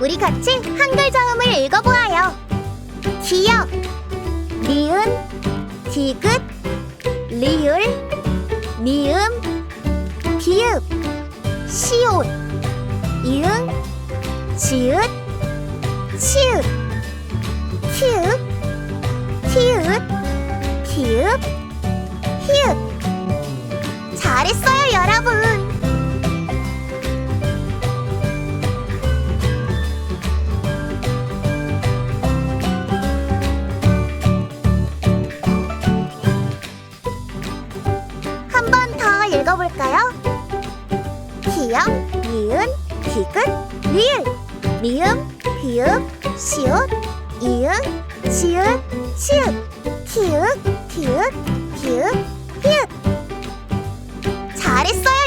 우리 같이 한글 자음을 읽어보아요. 기역, 니은, 디귿, 리을, 미음, 비읍, 시옷, 이응, 지읒, 치읒, 읽어볼까요? 키역, 미은, 기근, 리을 미음, 비읍, 시옷, 이응, 지읒, 시읒 키읔, 키읔, 비읍, 히읗 잘했어요!